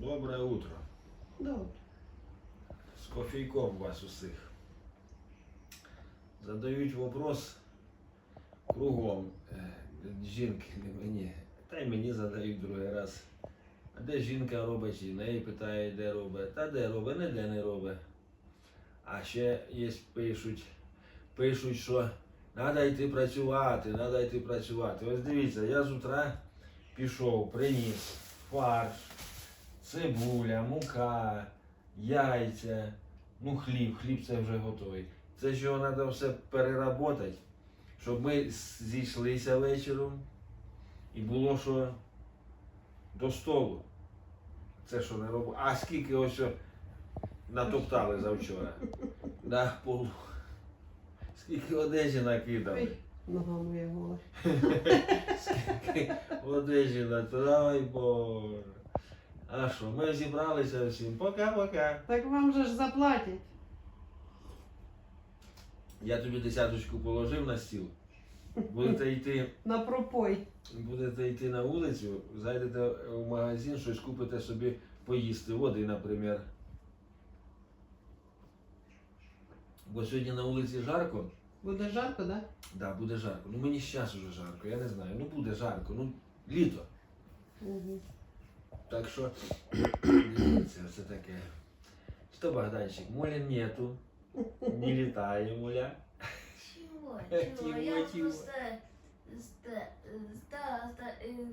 Доброе утро. Добре. З кофейком вас усіх. Задають вопрос кругом. Е, Жінки не мені. Та й мені задають другий раз. А де жінка робить, і неї питає, де робить. Та де робить, не де не робить. А ще є пишуть, пишуть, що треба йти працювати, треба йти працювати. Ось дивіться, я з утра пішов, приніс фарш, цибуля, мука, яйця, ну хліб, хліб це вже готовий. Це його треба все переработати, щоб ми зійшлися вечором і було що до столу. Це що не робимо. А скільки ось натоптали завчора. На полу. Скільки одежі накидали. Нога моя гола. Скільки одежі накидали, Боже. А що, ми зібралися всім. Пока-пока. Так вам же ж заплатять. Я тобі десяточку положив на стіл. Будете йти, На пропой. будете йти на вулицю, зайдете в магазин, щось купите собі поїсти. Води, наприклад. Бо сьогодні на вулиці жарко. Буде жарко, да? Да, буде жарко. Ну мені зараз уже жарко, я не знаю. Ну буде жарко, ну літо. Угу. Так що дивіться, це таке. Що, Богданчик, моля нету. Не літає моля. Чего? Чего, Чего? Я чего? просто ста- ста- ста- э,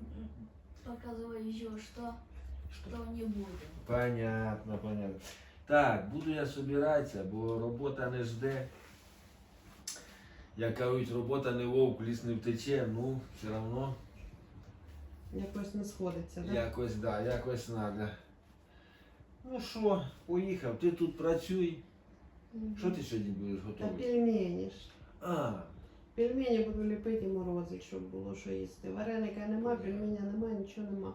показываю еще, что, что не будет. Понятно, понятно. Так, буду я собиратися, бо робота не жде. Як кажуть, робота не вовк, ліс не втече, ну, все одно Якось не сходиться, да? якось, да, якось треба. Ну що, поїхав, ти тут працюй. Мгм. Що ти сьогодні будеш Та готувати? пельмені ж. А, Пельмені буду ліпити і морозити, щоб було що їсти. Вареника нема, пельменя нема, нічого нема.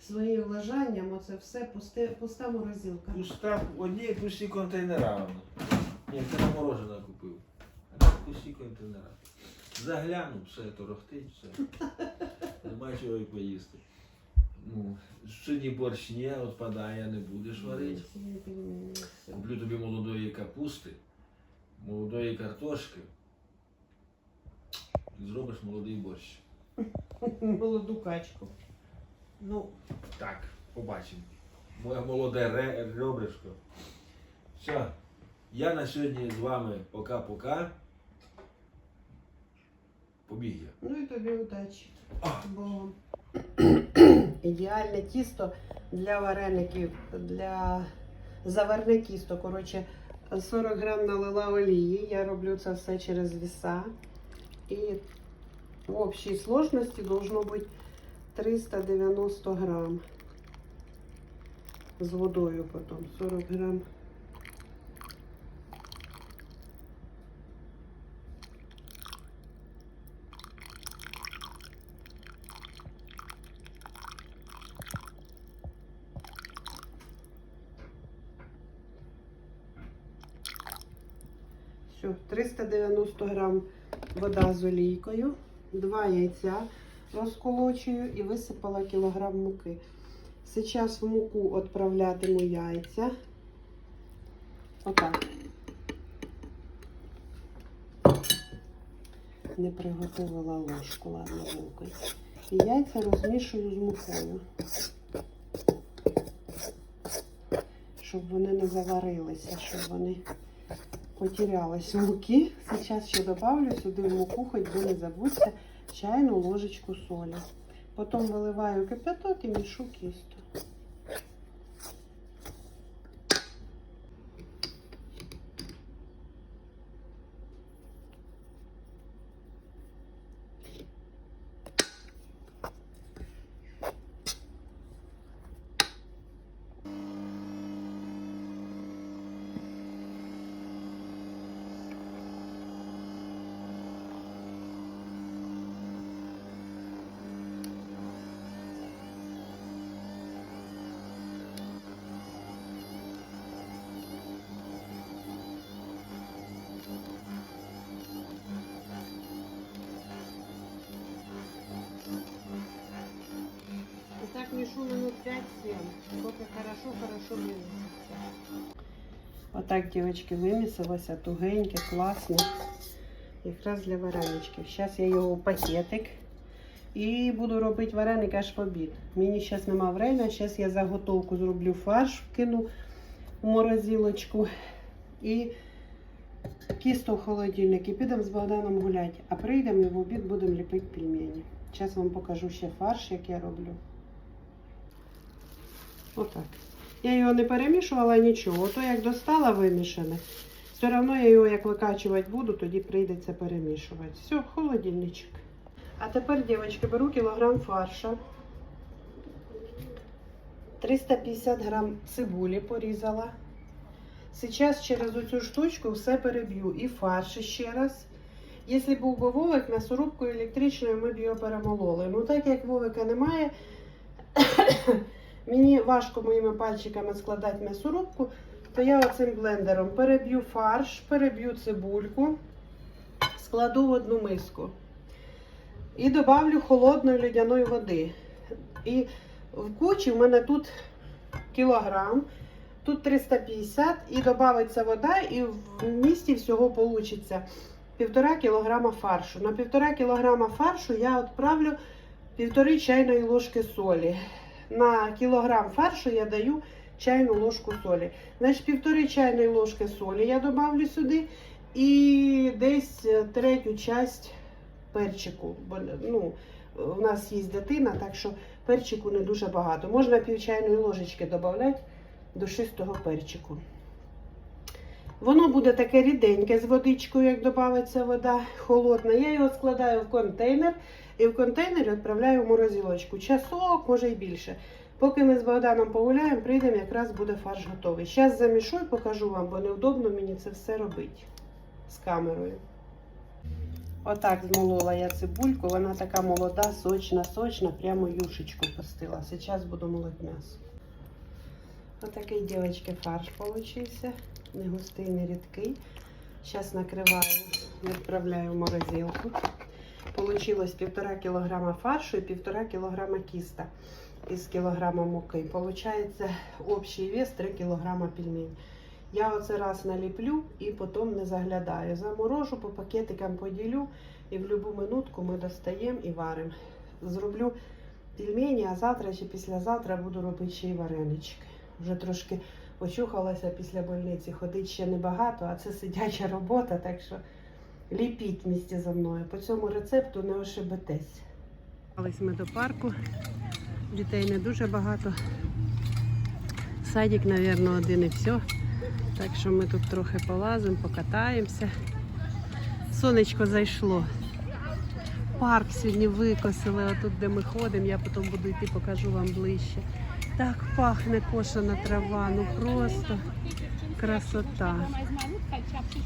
Своїм лежанням оце все пусте, пуста морозилка. пуста, одні пусті контейнера. воно. Ні, ти на морожене купив. А так пусті контейнера. Заглянув, все торохтить, все. Нема чого і поїсти. Ну, сьогодні борщ не відпадає, не будеш варити. Куплю тобі молодої капусти, молодої картошки. І зробиш молодий борщ. Молоду качку. Ну, так, побачимо. Моє молоде ре- ребришко. Все. Я на сьогодні з вами пока-пока. Побіг я. Ну і тобі удачі. Бо ідеальне тісто для вареників, для заварне тісто. Коротше, 40 грам налила олії. Я роблю це все через віса. І в общій сложності должно бути 390 грам. З водою потім 40 грам. Все, 390 грам вода з олійкою, два яйця розколочую і висипала кілограм муки. Зараз в муку відправлятиму яйця. Отак. Не приготувала ложку, ладно, вилкою. І яйця розмішую з мукою. Щоб вони не заварилися, щоб вони потерялась муки. Сейчас ще добавлю сюди в муку, хоть бы не забудьте, чайну ложечку соли. Потім выливаю кипяток і мішу кістю. Поки хорошо, хорошо виміситься. Отак, дівчатки, вимісилося тугеньке, класне. Якраз для вареничків. Зараз я його в пакетик. І буду робити вареник аж в обід. Мені зараз нема времени, зараз я заготовку зроблю фарш, вкину в морозилочку. І кісту в холодильник і підемо з Богданом гуляти. А прийдемо і в обід будемо ліпити пельмені. Зараз вам покажу ще фарш, як я роблю. Отак. Я його не перемішувала нічого. То як достала вимішане, все одно я його як викачувати буду, тоді прийдеться перемішувати. Все, холодильничок. А тепер, дівчатки, беру кілограм фарша. 350 грам цибулі порізала. Сейчас через оцю штучку все переб'ю. І фарш ще раз. Якщо був би вовик, м'ясорубкою електричною ми б його перемололи. Ну так як вовика немає, мені важко моїми пальчиками складати м'ясорубку, то я оцим блендером переб'ю фарш, переб'ю цибульку, складу в одну миску. І добавлю холодної льодяної води. І в кучі в мене тут кілограм. Тут 350 і додається вода, і в місті всього вийде півтора кілограма фаршу. На півтора кілограма фаршу я відправлю півтори чайної ложки солі. На кілограм фаршу я даю чайну ложку солі. Значить, півтори чайної ложки солі я додавлю сюди і десь е, третю часть перчику. Бо ну, у нас є дитина, так що перчику не дуже багато. Можна пів чайної ложечки додати до душистого перчику. Воно буде таке ріденьке з водичкою, як додається вода холодна. Я його складаю в контейнер і в контейнері відправляю в морозилочку. Часок, може й більше. Поки ми з Богданом погуляємо, прийдемо, якраз буде фарш готовий. Зараз замішу і покажу вам, бо неудобно мені це все робити з камерою. Отак змолола я цибульку, вона така молода, сочна, сочна, прямо юшечку пустила. Зараз буду молоть м'ясо. Отакий, дівчатки, фарш получився. Не густий, не рідкий. Зараз накриваю, відправляю в морозилку. Получилось 1,5 кг фаршу і 1,5 кг кіста із кілограма муки. Получається общий вес 3 кг пельмень. Я оце раз наліплю і потім не заглядаю. Заморожу, по пакетикам поділю і в будь-яку минутку ми достаємо і варимо. Зроблю пельмені, а завтра чи післязавтра буду робити ще й варенички. Вже трошки очухалася після больниці. Ходить ще небагато, а це сидяча робота, так що ліпіть місті за мною. По цьому рецепту не ошибетесь. Ми до парку. Дітей не дуже багато. Садик, мабуть, один і все. Так що ми тут трохи полазимо, покатаємося. Сонечко зайшло. Парк сьогодні викосили, отут, де ми ходимо, я потім буду йти, покажу вам ближче. Так пахне кошена трава, ну просто красота.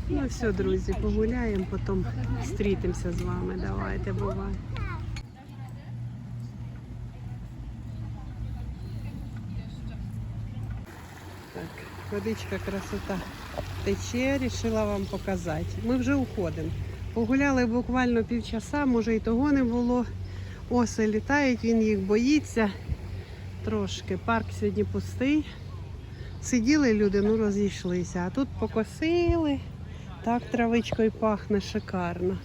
Ну все, друзі, погуляємо, потім зустрітимося з вами. Давайте, бувай. Так, водичка красота тече, рішила вам показати. Ми вже уходимо. Погуляли буквально півчаса, може і того не було. Оси літають, він їх боїться трошки. Парк сьогодні пустий. Сиділи люди, ну розійшлися. А тут покосили. Так травичкою пахне шикарно.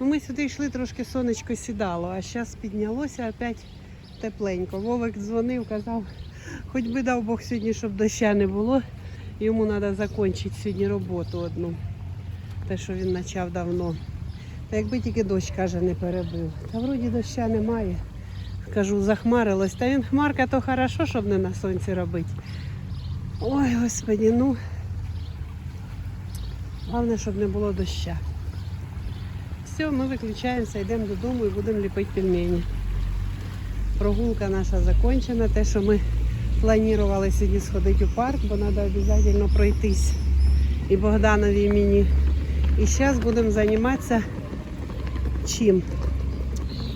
Ну, ми сюди йшли, трошки сонечко сідало, а зараз піднялося опять тепленько. Вовик дзвонив, казав, хоч би дав Бог сьогодні, щоб доща не було. Йому треба закінчити сьогодні роботу одну. Те, що він почав давно. Та якби тільки дощ, каже, не перебив. Та вроді доща немає. Кажу, захмарилось. Та він хмарка, то хорошо, щоб не на сонці робити. Ой, господі, ну. Головне, щоб не було доща. Все, ми виключаємося, йдемо додому і будемо ліпити пельмені. Прогулка наша закінчена. Те, що ми планували сьогодні сходити у парк, бо треба обов'язково пройтись. І Богданові і мені. І зараз будемо займатися чим?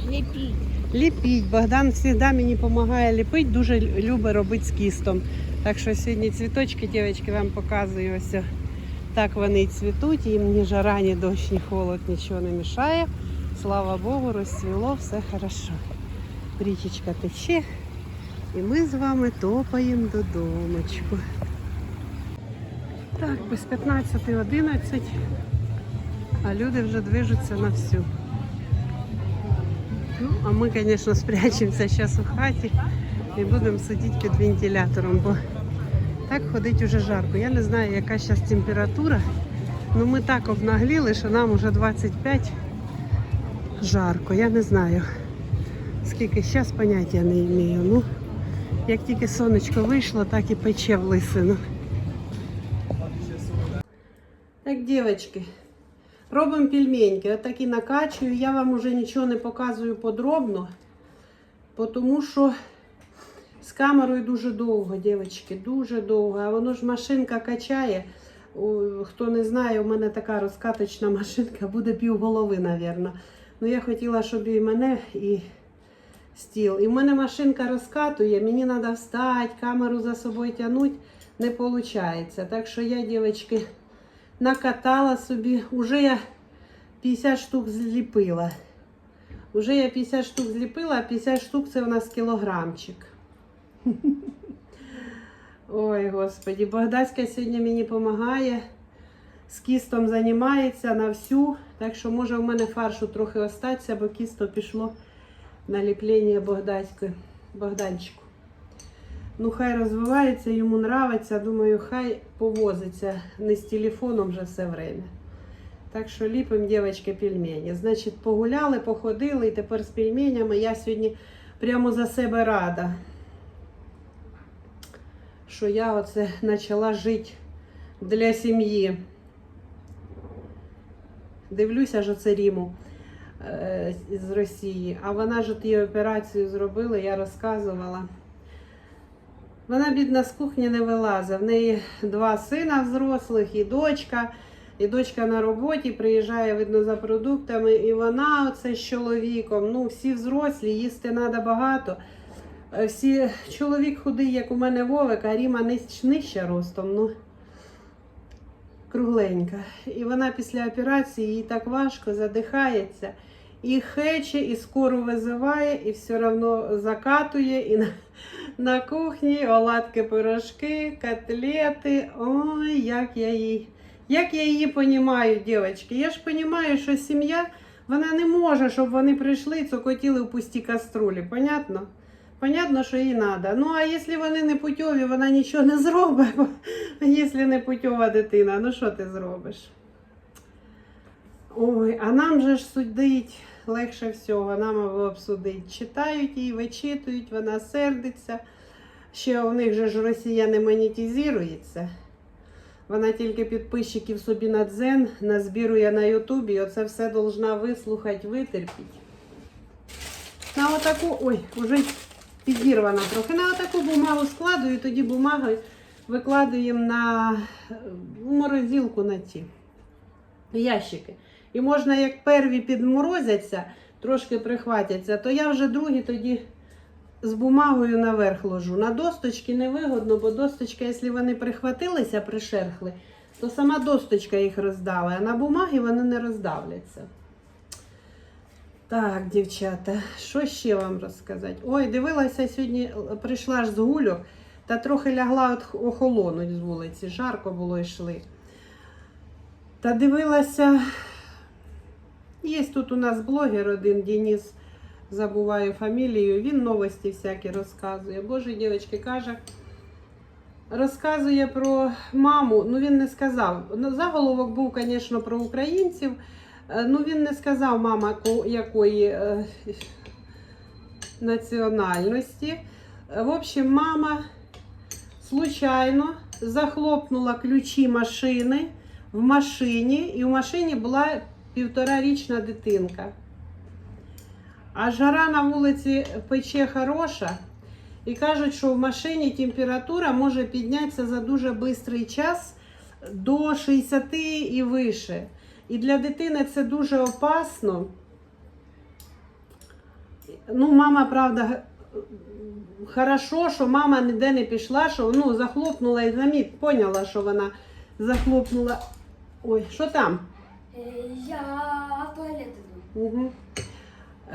Лепить. Ліпіть. Богдан завжди мені допомагає ліпити, дуже любить робити з кістом. Так що сьогодні цвіточки, дівчатки, вам показую. Ось так вони цвітуть, їм ні жара, ні дощ, ні холод, нічого не мішає. Слава Богу, розцвіло, все хорошо. Річечка тече. І ми з вами топаємо додомочку. Так, без 15.11, а люди вже движуться на всю. Ну, а ми, звісно, спрячемося зараз у хаті і будемо сидіти під вентилятором, бо так ходить уже жарко. Я не знаю, яка зараз температура. Ну ми так обнагліли, що нам вже 25 жарко. Я не знаю. Скільки зараз поняття не маю. Ну, як тільки сонечко вийшло, так і пече в лисину. Так, дівчатки, робимо пельменьки. Отакі накачую. Я вам уже нічого не показую подробно, тому що камерою дуже довго, дівчатки, дуже довго. А воно ж машинка качає. Хто не знає, у мене така розкаточна машинка, буде півголови, мабуть. Ну я хотіла, щоб і мене, і стіл. І в мене машинка розкатує, мені треба встати, камеру за собою тягнути, не виходить. Так що я, дівчатки, накатала собі. Уже я 50 штук зліпила. Уже я 50 штук зліпила, а 50 штук це у нас кілограмчик. Ой, господі, Богдаська сьогодні мені допомагає. З кістом займається на всю. Так що може в мене фаршу трохи остатися, бо кісто пішло на ліплення Богданчику. Ну, хай розвивається, йому нравиться. Думаю, хай повозиться не з телефоном вже все время. Так що ліпимо, дівчатки, пельмені. Значить, погуляли, походили, і тепер з пельменями я сьогодні прямо за себе рада, що я оце почала жити для сім'ї. Дивлюся ж оце Ріму е, з Росії, а вона ж її операцію зробила, я розказувала. Вона, бідна, з кухні не вилазить. В неї два сина взрослих і дочка. І дочка на роботі приїжджає, видно, за продуктами, і вона оце з чоловіком. Ну, всі взрослі, їсти треба багато. Е, Всі чоловік худий, як у мене Вовик, а Ріма ниж- нижча ростом. Ну, кругленька. І вона після операції їй так важко задихається. І хече, і скору визиває, і все одно закатує. І на, на кухні оладки, пирожки, котлети. Ой, як я їй. Як я її понімаю, дівчатки. Я ж розумію, що сім'я вона не може, щоб вони прийшли і цокотіли в пусті каструлі. Понятно? Понятно, що їй треба. Ну, а якщо вони не путьові, вона нічого не зробить. Якщо не путьова дитина, ну що ти зробиш? Ой, а нам же ж судить легше всього, нам аби обсудить. Читають її, вичитують, вона сердиться. Ще у них же ж Росія не монетизується. Вона тільки підписчиків собі на дзен назбірує на Ютубі. Оце все должна вислухати, витерпіти. На отаку, ой, уже підірвана трохи. На отаку бумагу складую, тоді бумагою викладуємо на е, морозилку на ті ящики. І можна, як перві підморозяться, трошки прихватяться, то я вже другі тоді з бумагою наверх ложу. На досточки невигодно, бо досточка, якщо вони прихватилися, пришерхли, то сама досточка їх роздала, а на бумагі вони не роздавляться. Так, дівчата, що ще вам розказати? Ой, дивилася сьогодні, прийшла ж з гульок та трохи лягла охолонуть з вулиці. Жарко було йшли. Та дивилася. Є тут у нас блогер один Денис, забуваю фамілію, він новості всякі розказує. Боже, дівчатки, каже, розказує про маму. Ну він не сказав. Ну, Заголовок був, звісно, про українців. Е, Ну він не сказав, мама якої е, національності. Е, В общем, мама случайно захлопнула ключі машини в машині, і в машині була півторарічна дитинка. А жара на вулиці пече хороша. І кажуть, що в машині температура може піднятися за дуже швидкий час до 60 і вище. І для дитини це дуже опасно. Ну, мама, правда, хорошо, що мама ніде не пішла, що ну, захлопнула і заміт, поняла, що вона захлопнула. Ой, що там? Е, Я в туалет. Угу.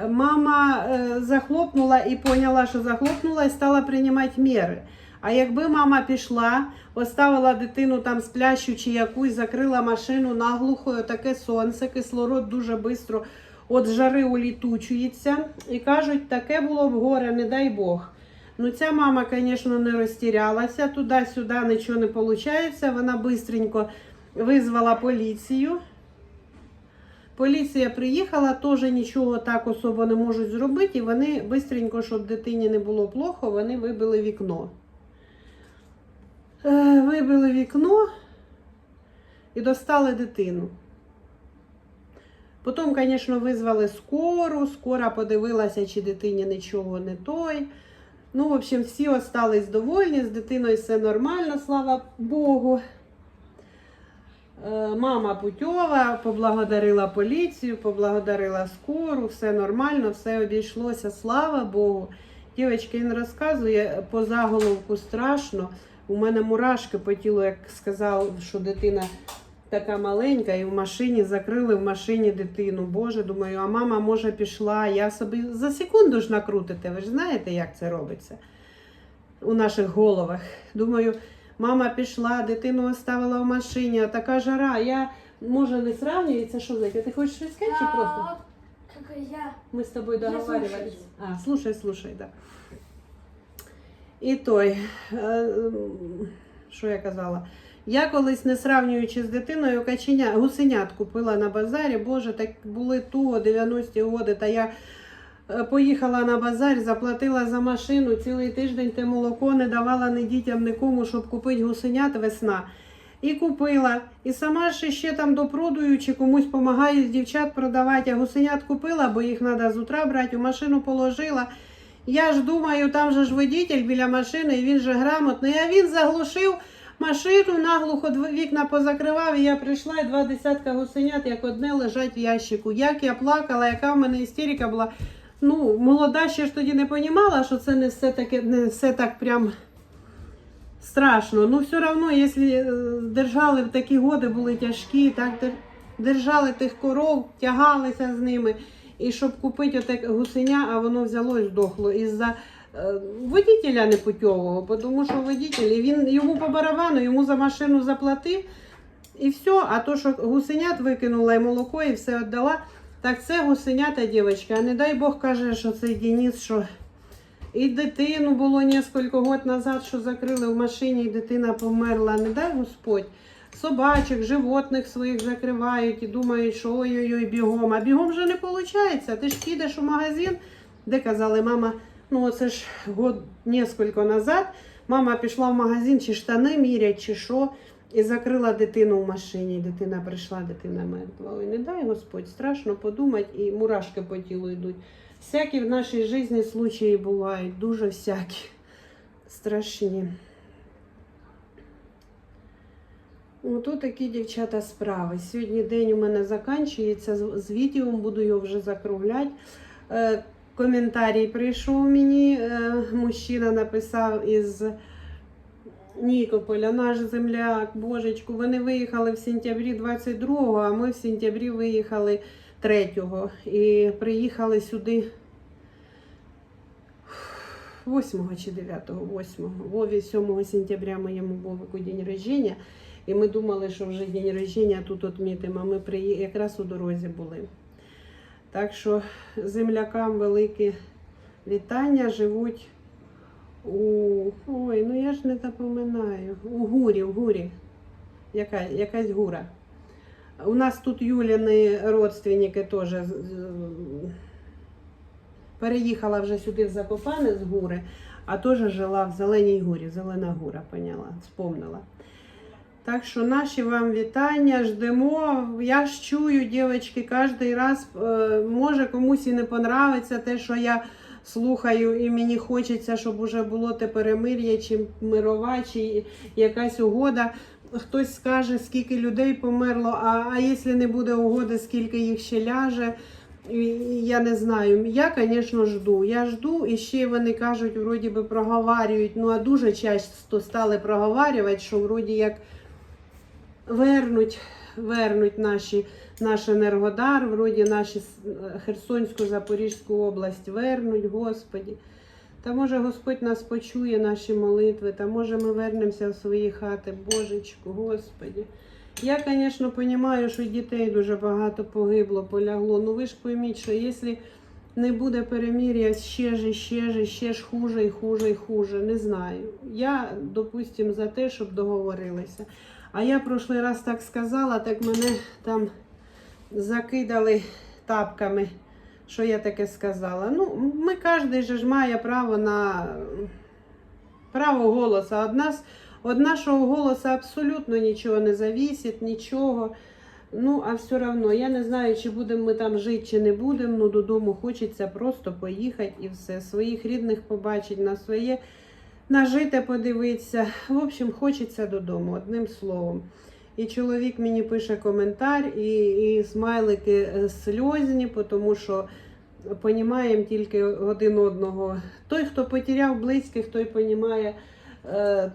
Мама е, захлопнула і поняла, що захлопнула, і стала приймати міри. А якби мама пішла, оставила дитину там сплящу чи якусь, закрила машину наглухо, таке сонце, кислород дуже швидко від жари улітучується. І кажуть, таке було б горе, не дай Бог. Ну, ця мама, звісно, не розтірялася, туди-сюди нічого не виходить. Вона швидко визвала поліцію. Поліція приїхала, теж нічого так особо не можуть зробити. І вони швидко, щоб дитині не було плохо, вони вибили вікно. Е, Вибили вікно і достали дитину. Потім, звісно, визвали скору, скора подивилася, чи дитині нічого не той. Ну, в общем, всі остались довольні, з дитиною все нормально, слава Богу. Е, Мама Путьова поблагодарила поліцію, поблагодарила скору, все нормально, все обійшлося, слава Богу. Дівчатки, він розказує, по заголовку страшно. У мене мурашки по тілу, як сказав, що дитина така маленька, і в машині закрили в машині дитину. Боже, думаю, а мама може пішла. Я собі за секунду ж накрутите. Ви ж знаєте, як це робиться у наших головах. Думаю, мама пішла, дитину оставила в машині, а така жара. Я може не сравнюється, що за Ти хочеш щось сказати чи просто? А, Как я. Мы с тобой Я договаривались. А, слушай, слушай, да. І той, е, що я казала? Я колись, не сравнюючи з дитиною, каченя, гусенят купила на базарі. Боже, так були туго 90-ті годи. Та я е, поїхала на базар, заплатила за машину, цілий тиждень те молоко не давала ні дітям, нікому, щоб купити гусенят весна. І купила. І сама ж ще там допродую чи комусь допомагаю з дівчат продавати. А гусенят купила, бо їх треба з утра брати, у машину положила. Я ж думаю, там же ж водитель біля машини, і він же грамотний. А він заглушив машину, наглухо вікна позакривав, і я прийшла, і два десятка гусенят, як одне лежать в ящику. Як я плакала, яка в мене істерика була. Ну, молода ще ж тоді не розуміла, що це не все таке, не все так прям страшно. Ну, все одно, якщо держали в такі годи, були тяжкі, так держали тих коров, тягалися з ними. І щоб купити оте гусеня, а воно взяло і здохло із-за е, водителя непутьового, тому що водитель, і він йому по барабану, йому за машину заплатив. І все, а то, що гусенят викинула і молоко, і все віддала, так це гусенята, дівчатка. А не дай Бог каже, що цей Денис, що і дитину було кілька років назад, що закрили в машині, і дитина померла. Не дай Господь. Собачок, животних своїх закривають і думають, що ой-ой-ой, бігом. А бігом вже не виходить. Ти ж підеш у магазин, де казали, мама, ну це ж год несколько назад. Мама пішла в магазин, чи штани мірять, чи що, і закрила дитину в машині. Дитина прийшла, дитина мертва. Ой, не дай Господь, страшно подумати, і мурашки по тілу йдуть. Всякі в нашій житті случаї бувають, дуже всякі. Страшні. Ото такі дівчата справи. Сьогодні день у мене закінчується. З відео буду його вже закругляти. Е, коментарій прийшов мені. Е, мужчина написав із Нікополя, наш земляк, божечку. Вони виїхали в сентябрі 22-го, а ми в сентябрі виїхали 3-го. І приїхали сюди 8 чи 9, 8. Вові 7 сентября моєму Вовику день рождения. І ми думали, що вже день рождения тут відмітимо, а ми приї... якраз у дорозі були. Так що землякам велике вітання живуть у. Ой, ну я ж не запоминаю. У гурі, в гурі. Яка, якась гура. У нас тут Юліни родственники теж переїхала вже сюди в Закопане з гури, а теж жила в Зеленій горі. Зелена гура, поняла, спомнила. Так що наші вам вітання, ждемо. Я ж чую, дівчатки, кожен раз е, може комусь і не понравиться те, що я слухаю, і мені хочеться, щоб уже було те перемир'я, чи мирова, чи якась угода. Хтось скаже, скільки людей померло, а, а якщо не буде угоди, скільки їх ще ляже. Я не знаю. Я, звісно, жду. Я жду, і ще вони кажуть, вроді би проговарюють. Ну а дуже часто стали проговарювати, що вроді як вернуть вернуть наші, наш енергодар, вроді наші Херсонську, Запорізьку область вернуть, Господі. Та може Господь нас почує, наші молитви, та може ми вернемося в свої хати, Божечку, Господі. Я, звісно, розумію, що дітей дуже багато погибло, полягло. Ну ви ж пойміть, що якщо не буде перемір'я, ще ж, ще ж, ще ж хуже і хуже і хуже. Не знаю. Я, допустим, за те, щоб договорилися. А я в прошлий раз так сказала, так мене там закидали тапками. Що я таке сказала? Ну, ми кожен же ж має право на право голоса. Од нас, від нашого голосу абсолютно нічого не завісить, нічого. Ну, а все одно, я не знаю, чи будемо ми там жити, чи не будемо. Ну, додому хочеться просто поїхати і все. Своїх рідних побачити, на своє нажите подивитися. В общем, хочеться додому, одним словом. І чоловік мені пише коментар, і, і смайлики е, сльозні, тому що понімаємо тільки один одного. Той, хто потеряв близьких, той понімає е,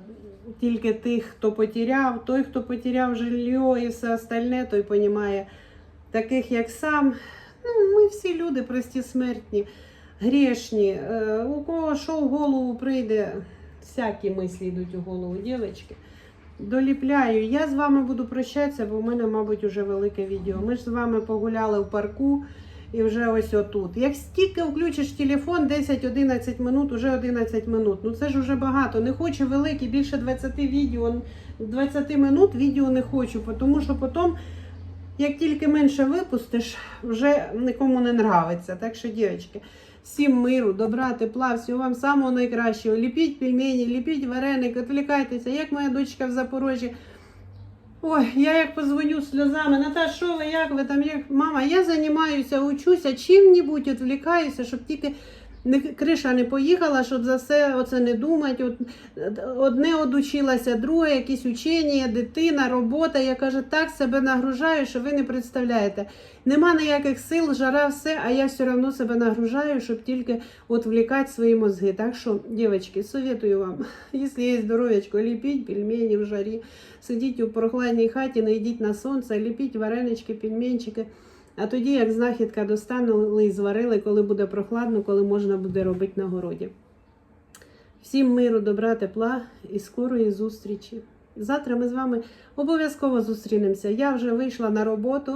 тільки тих, хто потеряв. Той, хто потеряв жилье і все остальне, той понімає таких, як сам. Ну, ми всі люди прості смертні, грішні. Е, у кого що в голову прийде, всякі мислі йдуть у голову, дівчатки. Доліпляю. Я з вами буду прощатися, бо в мене, мабуть, уже велике відео. Ми ж з вами погуляли в парку і вже ось отут. Як стільки включиш телефон, 10-11 минут, уже 11 минут. Ну це ж вже багато. Не хочу велике, більше 20 відео, 20 минут відео не хочу, тому що потім, як тільки менше випустиш, вже нікому не нравиться. Так що, дівчатки, всім миру, добра, тепла, всього вам самого найкращого. Ліпіть пельмені, ліпіть вареник, відвлікайтеся, як моя дочка в Запорожжі. Ой, я як позвоню сльозами, Наташ, що ви, як ви там, як мама, я займаюся, учуся, чим-небудь відвлікаюся, щоб тільки не, криша не поїхала, щоб за все оце не думати. От, одне одучилася, друге, якісь учення, дитина, робота. Я кажу, так себе нагружаю, що ви не представляєте. Нема ніяких сил, жара, все, а я все одно себе нагружаю, щоб тільки відвлікати свої мозги. Так що, дівчатки, советую вам, якщо є здоров'ячко, ліпіть пельмені в жарі. Сидіть у прохладній хаті, не йдіть на сонце, ліпіть варенички, пельменчики. А тоді, як знахідка достанули і зварили, коли буде прохладно, коли можна буде робити на городі. Всім миру, добра, тепла і скорої зустрічі. Завтра ми з вами обов'язково зустрінемося. Я вже вийшла на роботу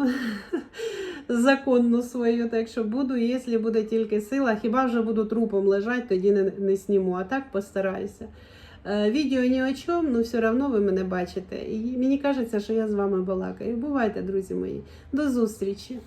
законну свою, так що буду, якщо буде тільки сила, хіба вже буду трупом лежати, тоді не, не сніму, а так постараюся. Е, Відео ні о чому, але все одно ви мене бачите. І мені кажеться, що я з вами балакаю. Бувайте, друзі мої. До зустрічі!